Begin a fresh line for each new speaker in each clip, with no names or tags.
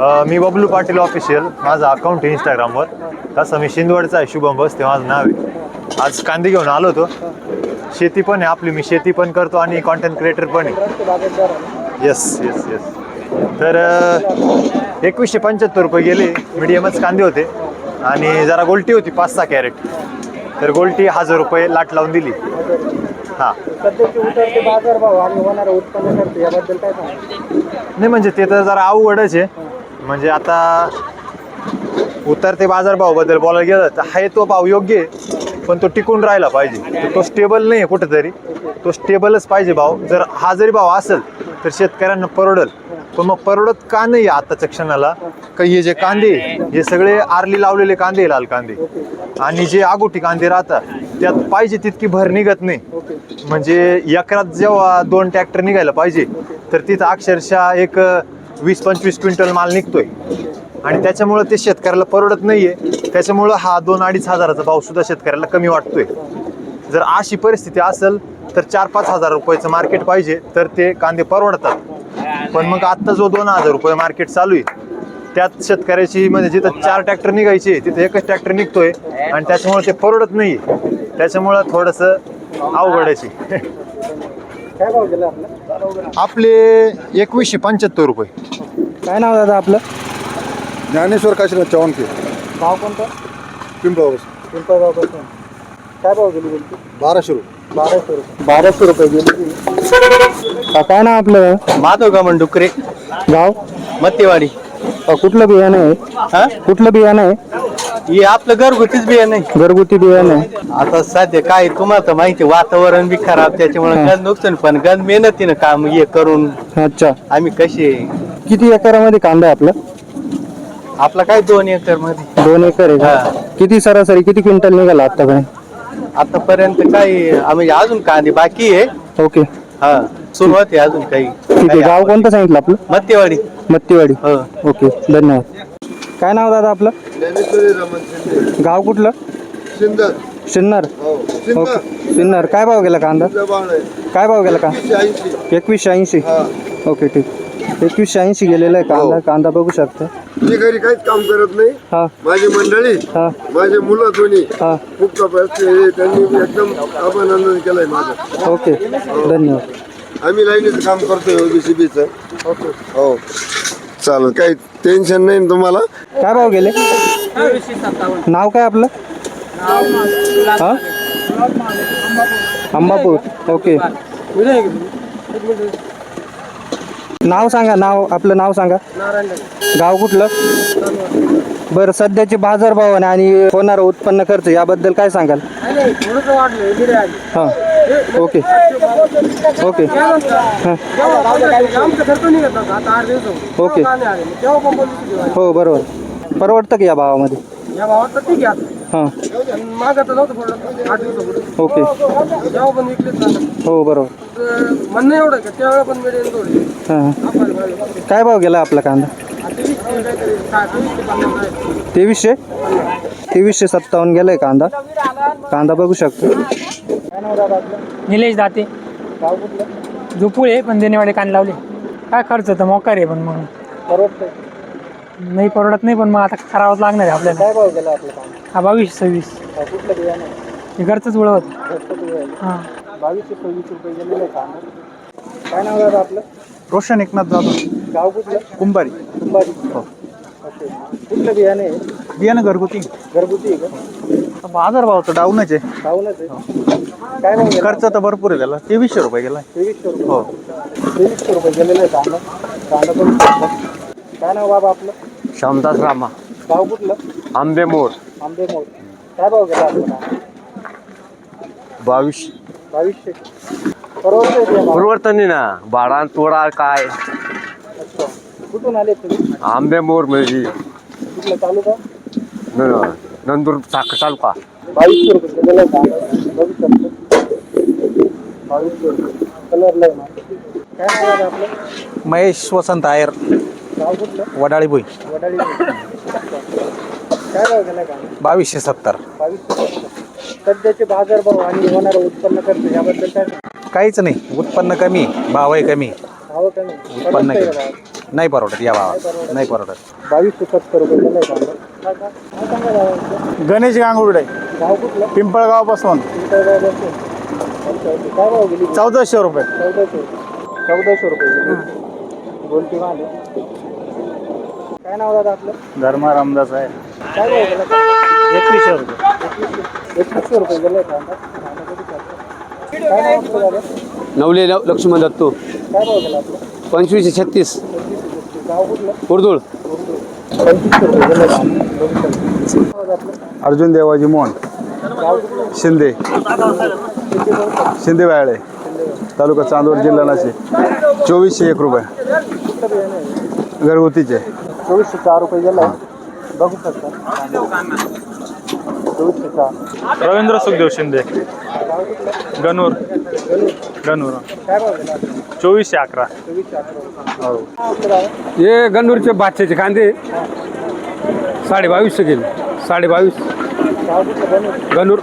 मी Bablu Patil official माझं account आहे इंस्टाग्रामवर तसं मी शिंदवडचा आहे शुभम बस ते माझं नाव आहे. आज कांदे घेऊन आलो होतो. शेती पण आहे आपली मी शेती पण करतो आणि कॉन्टेंट क्रिएटर पण आहे. येस येस येस तर एकवीसशे पंच्याहत्तर रुपये गेले. मीडियमच कांदे होते. आणि जरा गोल्टी होती पाच सहा कॅरेट. तर गोल्टी हजार रुपये लाट लावून दिली. हां. नाही म्हणजे ते तर जरा अवघडच आहे. म्हणजे आता उतरते बाजारभावाबद्दल बोलायला गेलं तर आहे तो भाव योग्य आहे पण तो टिकून राहिला पाहिजे. तो स्टेबल नाही आहे कुठेतरी. तो स्टेबलच पाहिजे भाव. जर हा जरी भाव असेल तर शेतकऱ्यांना परवडल. पण मग परवडत का नाही आहे आताच्या क्षणाला? का हे जे कांदे हे सगळे आरली लावलेले कांदे लाल कांदे. आणि जे आगोटी कांदे राहतात त्यात पाहिजे तितकी भर निघत नाही. म्हणजे एकरात जेव्हा दोन ट्रॅक्टर निघायला पाहिजे तर तिथं अक्षरशः एक वीस पंचवीस क्विंटल माल निघतोय. आणि त्याच्यामुळं ते शेतकऱ्याला परवडत नाहीये. त्याच्यामुळं हा दोन अडीच हजाराचा भाव सुद्धा शेतकऱ्याला कमी वाटतोय. जर अशी परिस्थिती असेल तर चार पाच हजार रुपयाचं मार्केट पाहिजे तर ते कांदे परवडतात. पण मग आत्ता जो दोन हजार रुपये मार्केट चालू आहे त्यात शेतकऱ्याची म्हणजे जिथं चार ट्रॅक्टर निघायचे तिथं एकच ट्रॅक्टर निघतोय. आणि त्याच्यामुळे ते परवडत नाही त्याच्यामुळं थोडंसं अवघडायची
काय भाव आपलं?
आपले एकवीसशे पंच्याहत्तर रुपये.
काय नाव दादा आपलं?
ज्ञानेश्वर काशीनाथ चव्हाणके
भाव कोणतं?
पिंपळावर
पिंपळगावपासून काय भाव गेली गेली
बाराशे रुपये.
बाराशे रुपये. बाराशे रुपये गेली. काय नाव आपलं?
माधव गमन डुकरे.
गाव?
मत्तेवाडी.
अ, कुठलं बियाणं आहे?
हा?
कुठलं बियाणं आहे?
हे आपलं घरगुतीच बिया नाही
घरगुती बियाणं आहे.
आता सध्या काय तुम्हाला तर माहिती आहे, वातावरण बी खराब त्याच्यामुळे. गंज नुकसान पण गंज मेहनतीनं काम हे करून
अच्छा.
आम्ही कसे
किती एकरामध्ये कांदा आहे आपला?
आपला काय दोन एकरमध्ये
दोन एकर आहे
हा.
का? किती सरासरी किती क्विंटल निघाला आतापर्यंत?
आतापर्यंत काय आम्ही अजून कांदे बाकी आहे.
ओके.
हा सुरुवात आहे अजून काही.
आहे. गाव कोणतं सांगितलं आपलं?
मत्तेवाडी.
मत्तीवाडी.
हो.
ओके धन्यवाद. काय नाव दादा आपलं?
ज्ञानेश्वरी रमण शिंदे.
गाव कुठलं?
सिंदर
सिन्नर
हो.
ओके. सिन्नर काय भाव गेला कांदा?
आहे
काय भाव गेला का
ऐंशी.
एकवीसशे ऐंशी.
हा.
ओके ठीक. एकवीसशे ऐंशी गेलेला आहे कांदा. कांदा बघू शकता.
मी घरी काहीच काम करत नाही.
हा.
माझी मंडळी
हा.
माझे मुलं दोन्ही
हा.
खूप त्यांनी एकदम अभिनंदन केलंय माझं.
ओके. धन्यवाद.
आम्ही लाईनीचं काम करतोय ओबीसीबीचं ओके. हो. चालेल काही टेन्शन नाही ना तुम्हाला?
काय भाव गेले? नाव काय आपलं? हा? अंबापूर. ओके. नाव सांगा नाव आपलं नाव सांगा. गाव कुठलं? बरं सध्याचे बाजारभाव आणि- आणि होणारं उत्पन्न खर्च याबद्दल काय सांगाल? हां. ओके. ओके. हां. ओके. हो बरोबर. परवडतं का या भावामध्ये?
या भावात तर ठीक आहे
हां.
आता नव्हतं पडलं आठ दिवसापुढे
ओके.
जेव्हा पण विकलेच ना
हो बरोबर.
तर म्हणणं एवढं आहे का त्यावेळेला पण मिळेल थोडी
हां.
आपण पाहिजे.
काय भाव गेला आपला कांदा?
आता वीस ते काहीतरी सहा- वीस ते पन्नास आहे.
तेवीसशे? तेवीसशे सत्तावन्न गेलाय कांदा. कांदा बघू शकतो.
निलेश दाते.
गाव कुठलं?
झोपूळ आहे पण देणेवाडे कान लावले. काय खर्च तर मोकार आहे पण मग.
परवडतं
नाही परवडत नाही पण मग आता करावंच लागणार आहे आपल्याला.
काय भाव गेला आपला कांदा?
हा बावीस सव्वीस.
हा, कुठलं बियाणं आहे?
हे घरचंच
जास्त बियाणं.
हां.
बावीसशे सव्वीस रुपये गेलेलं आहे कांदा. काय नाव दादा आपलं?
रोशन एकनाथ जाधव.
गाव कुठलं?
कुंभारी.
कुंभारी. ओके कुठलं बियाणं आहे?
बियाणं घरगुती.
घरगुती आहे का?
बाजार भाव तर डाऊनच आहे.
गावनच आहे. काय भाव गेला?
खर्च तर भरपूर आहे त्याला. तेवीसशे रुपये गेला
तेवीसशे रुपये.
हो.
तेवीसशे रुपये गेलेलं आहे कांदा. कांदा पण काय नाव बाबा आपलं?
श्यामदास रामा.
गाव कुठलं?
आंबेमोर
आंबेमोड काय भाव गेला आपला कांदा
बावीस.
बावीसशे. परवडतंय ते भाव?
परिवर्तन ना. भाडा तोडा काय?
अच्छा. कुठून आले तुम्ही?
आंबेमोर म्हणजे.
कुठलं चालू का
नंदूर साखर तालुका.
बावीसशे रुपये बावीसशे रुपये काय नाव आहे आपलं
महेश वसंत आयर.
गाव कुठलं
वडाळी भुई
वडाळी काय भाव गेला
बावीसशे सत्तर.
बावीसशे सध्याचे बाजारभाव आणि होणारं उत्पन्न खर्च याबद्दल काय
काहीच नाही. उत्पन्न कमी भावही कमी.
भाव कमी
उत्पन्न
परवडतंय
कमी.
का भाव?
नाही परवडत या भावात नाही परवडत.
बावीसशे सत्तर रुपये काय सांगा गावाचं?
गणेश गांगुर्डे
गाव कुठलं?
पिंपळगावपासून.
पिंपळगाव बसून. अच्छा, अच्छा. काय भाव गेली?
चौदाशे रुपये.
चौदाशे. चौदाशे रुपये गेली. गोलटी काय नाव दादा आपलं?
धर्मा रामदास आहे.
काय भाव गेला?
एकवीसशे रुपये.
एकवीसशे रुपये गेलाय कांदा कांदा कधी टाकला? काय नाव आपलं दादा?
नवले लक्ष्मण दत्तो.
काय भाव गेला आपलं?
पंचवीसशे छत्तीस. कुर्दुळ
अर्जुन देवाजी मोहन. शिंदे. शिंदे बाळे तालुका चांदवड जिल्हा नाशिक. चोवीसशे एक रुपये? घरगुतीचे.
चोवीसशे चार रुपये गेलाय बघू शकता.
रवींद्र सुखदेव शिंदे. गणूर. गणूर.
गेला?
चोवीसशे अकरा.
हे गंडूरचे बादशाचे कांदे. साडे बावीसशे गेले साडे बावीस
गाव कुठलं बनवलं
गणूर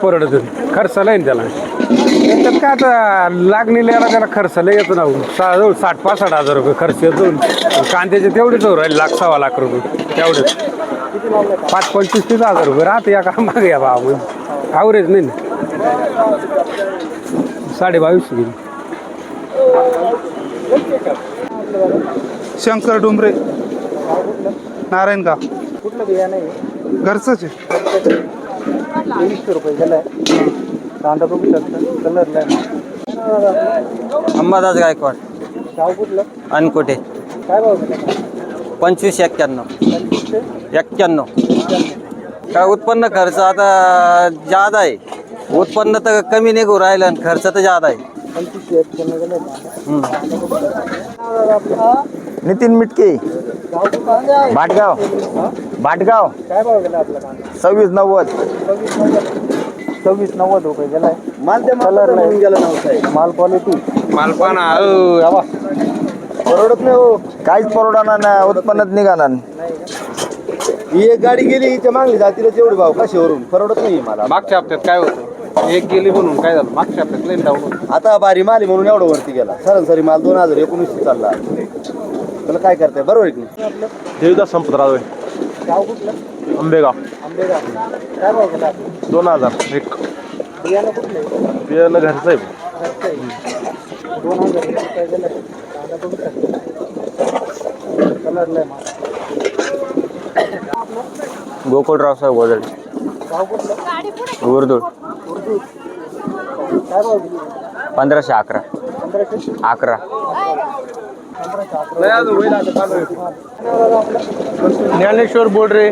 परवडतं
कायच आहे ना त्याला. त्याच्यात काय आता लागणीला याला त्याला खर्चाला येतो ना. सा- जवळ साठ पासष्ट हजार रुपये खर्च येतो. कांद्याचे तेवढेच राहील राहिले लाख सव्वा लाख रुपये. तेवढेच. पाच पंचवीस तीस हजार रुपये राहते या का मागे या भाव ॲव्हरेज नाही ना. साडे बावीसशे गेली
शंकर डुमरे. नारायणगाव
कुठलं आहे?
घरचंच आहे.
रुपये गेलाय कांदा बघू शकता. कलरला
अंबादास गायकवाड.
कुठलं?
अनकोटे
काय भाव
पंचवीस एक्क्याण्णव.
पंचवीसशे
एक्क्याण्णव. काय उत्पन्न खर्च आता जादा आहे. उत्पन्न तर कमी निघू राहिलं आणि खर्च तर जादा आहे.
नितीन मिटके. भाटगाव. भाटगाव.
काय भाव गेला आपला कांदा
सव्वीस नव्वद.
सव्वीस नव्वद सव्वीस नव्वद रुपये गेलाय
माल ते
कलर माल क्वालिटी
मालपाना
परवडत नाही हो. काहीच परवडणार नाही उत्पन्नात निघाणार ही एक गाडी गेली हिच्या मागली जातीला तेवढे भाव कशावरून परवडत नाही मला.
मागच्या हप्त्यात काय होतं? एक गेली म्हणून काय झालं? मागच्या हप्त्यात लाईन डाऊन
आता बारी माली म्हणून एवढं वरती गेला. सरासरी माल दोन हजार एकोणीस चालला. त्याला काय करताय? बरोबर आहे की नाही? देवदास संपतराव
गाव कुठलं?
आंबेगाव.
आंबेगाव. काय भाव गेला? आपला
दोन हजार एक.
बियाणं कुठलं? आहे?
बियाणं घरचं आहे.
घरचं आहे. दोन हजार रुपये गेलाय कांदा बघू शकता. कलरला आहे माल.
गोकुळराव साहेब गोदड
गाव कुठलं?
उर्दूळ
काय भाव गेली
पंधराशे अकरा.
पंधराशे
अकरा.
ज्ञानेश्वर बोडरे.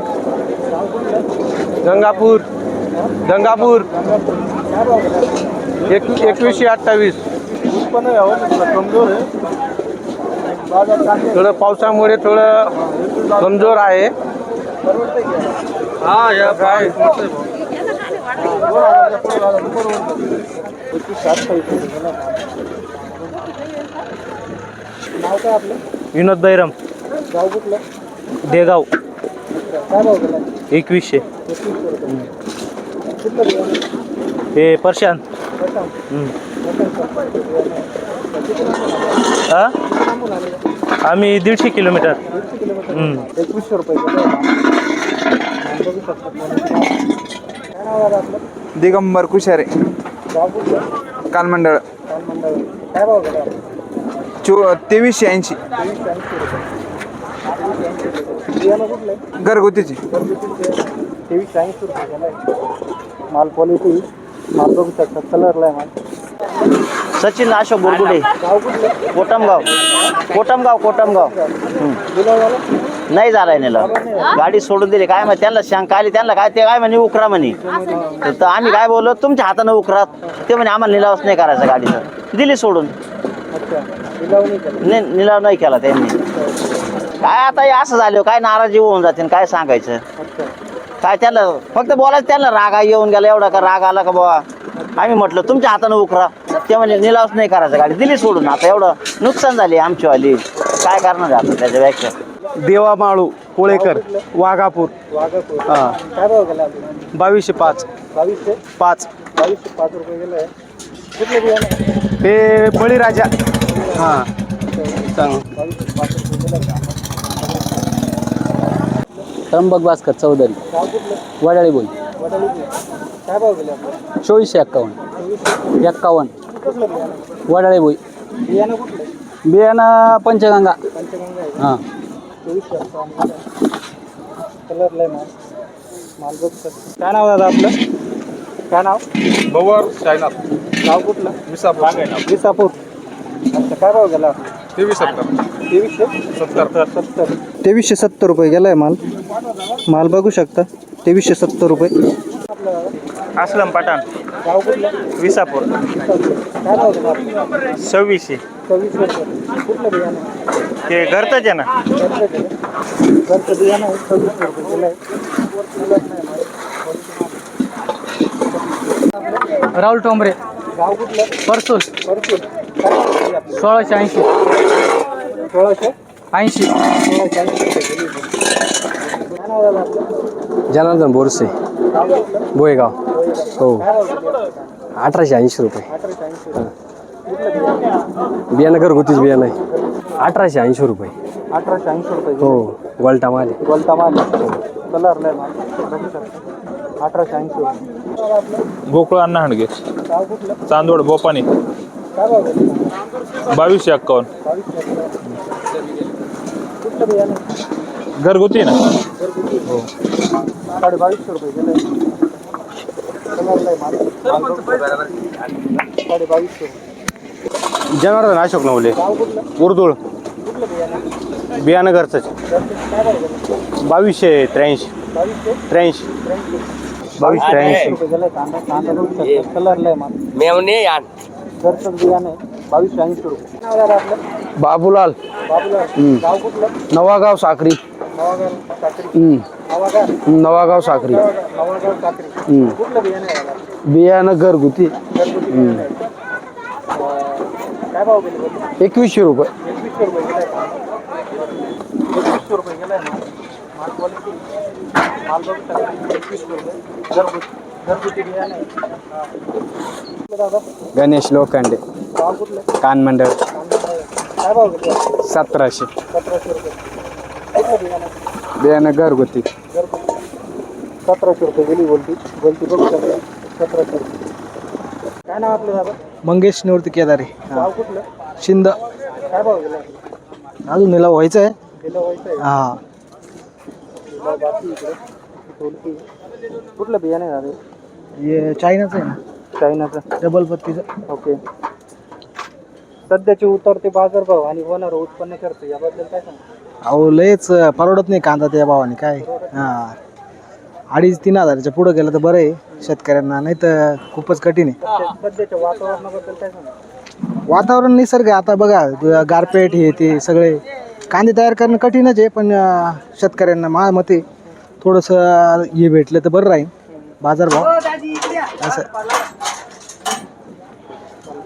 गंगापूर. गंगापूर.
काय भाव
एक एकवीसशे अठ्ठावीस.
उत्पन्न यावं तुला कमजोर आहे बाजार चांगले
थोडं पावसामुळे थोडं कमजोर आहे. हा या काय
नाव काय आपलं
विनोद बैरम.
गाव कुठलं
देगाव.
काय भाव गेला
एकवीसशे.
कुठलं बियाणं
हे परशान
प्रशांत. किती
हा?
लांबून
आम्ही दीडशे किलोमीटर.
दीडशे किलोमीटर एकवीसशे रुपये गेला बघू शकता काय नाव झालं आपलं?
दिगंबर कुशारे. कालमंडळ
काल मंडळ काय भाव गेला
चो तेवीसशे ऐंशी.
बियाणं कुठलं आहे
घरगुतीची.
रुपये गेलाय माल क्वालिटी माल बघू शकता कलरला आहे माल.
सचिन अशोक बुरगुडे
गाव कुठलं?
कोटमगाव. कोटमगाव कोटमगाव. नाही झालाय नेलं. गाडी सोडून दिली. काय माहिती त्यांना शंका आली त्यांना काय ते काय म्हणे उकरा म्हणे. तर आम्ही काय बोललो तुमच्या हातानं उकरा ते म्हणे आम्हाला निलावच नाही करायचा गाडीचं. दिली सोडून.
नाही
निलाव नाही केला त्यांनी. काय आता हे असं झालं काय नाराजी होऊन जाते काय सांगायचं? काय त्याला फक्त बोलायचं त्यांना रागा येऊन गेला एवढा का राग आला का बाबा आम्ही म्हटलं तुमच्या हातानं उकरा. ते म्हणजे निलावच नाही करायचं गाडी. दिली सोडून. आता एवढं नुकसान झाली आमचीवाली. काय करणार आहे आता त्याच्यापेक्षा?
देवा माळू कोळेकर वाघापूर.
वाघापूर.
हा.
काय भाव गेला आपला?
बावीसशे पाच.
बावीसशे?
पाच.
बावीसशे पाच रुपये गेलाय कुठलं बियाणं?
हे बळीराजा. हां.
त्र्यंबक भास्कर चौधरी. वडाळी बोल.
काय भाव गेले आपलं?
चोवीसशे एक्कावन्न. एक्कावन्न. वडाळी
बियाणं कुठलं?
बियाणं पंचगंगा. हां.
कलर लय माल माल बघ काय नाव दादा आपलं? काय नाव?
बवर सायनाथ
गाव कुठलं?
विसापूर.
विसापूर. अच्छा काय भाव गेला?
तेवीस सत्तर.
तेवीसशे?
सत्तर.
सत्तर
तेवीसशे सत्तर रुपये गेलाय माल. माल बघू शकता. तेवीसशे सत्तर रुपये.
असलम पठाण.
गाव कुठलं?
विसापूर.
काय गेला? आपलं
सव्वीसशे
सव्वीस कुठलं बियाणं?
ते घरचंच आहे ना?
राहुल टोंबरे. परसूल सोळाशे ऐंशी.
सोळाशे
ऐंशी.
जनार्दन बोरसे. बोयगाव. हो. अठराशे ऐंशी रुपये.
बियाणं
घरगुतीच बियाणं आहे अठराशे ऐंशी रुपये.
अठराशे ऐंशी रुपये
हो गोल्टा माल आहे.
गोलता माल कलर लय माल अठराशे ऐंशी रुपये.
गोकुळ अण्णा हंडगे.
गाव कुठलं
चांदोड बोपानी.
काय भाव गेली
बावीसशे एक्कावन्न.
बावीस कुठलं बियाणं
घरगुती ना?
साडे बावीसशे रुपये गेलं. कलर लय माल माल बघू शकता. साडे बावीसशे रुपये.
जनार्दन अशोक नवले.
गाव कुठलं
उर्दुळ.
बियाणं
बियाणं घरचंच बावीसशे त्र्याऐंशी. त्र्याऐंशी. बावीस त्र्याऐंशी.
मेवणे यान.
बियाणं रुपये
बाबूलाल नवागाव साखरी.
नवागाव साखरी.
हम्म.
नवागाव काय भाव गेले बरं?
एकवीसशे रुपये.
एकवीसशे रुपये गेलाय एकवीसशे रुपये गेलाय माल माल क्वालिटी माल बघू शकता एकवीसशे रुपये. घरगुती घरगुती बियाणं आहे हा. कुठलं दादा
गणेश लोखंडे
गाव कुठलं?
कानमंडळ.
काय भाव गेले?
सतराशे.
सतराशे रुपये. कुठलं बियाणं?
घरगुती.
घरगुती. सतराशे रुपये गेली बोलती बोलती बघू शकता. सतराशे रुपये. काय नाव आपलं दादा?
मंगेश निवृत्ती केदारे.
गाव कुठलं?
शिंद.
काय भाव गेला?
अजून निला व्हायचं आहे.
गेलं व्हायचं आहे?
हा.
गाव बाकी इकडे. ढोलकी कुठलं बियाणं आहे दादा?
हे चायनाचं आहे ना.
चायनाचं.
डबल पत्तीचं.
ओके. सध्याचे उतरते बाजारभाव आणि होणार उत्पन्न खर्च याबद्दल काय सांगा
अहो लयच परवडत नाही कांदा त्या भावाने काय? हा. अडीच तीन हजाराच्या पुढं गेलं तर बरं आहे शेतकऱ्यांना नाही तर खूपच कठीण आहे.
सध्याच्या वातावरणाबद्दल काय सांगा
वातावरण निसर्ग आहे. आता बघा गारपेट हे ते सगळे. कांदे तयार करणं कठीणच आहे पण शेतकऱ्यांना माझ्या मते थोडंसं हे भेटलं तर बरं राहील. बाजारभाव. असं.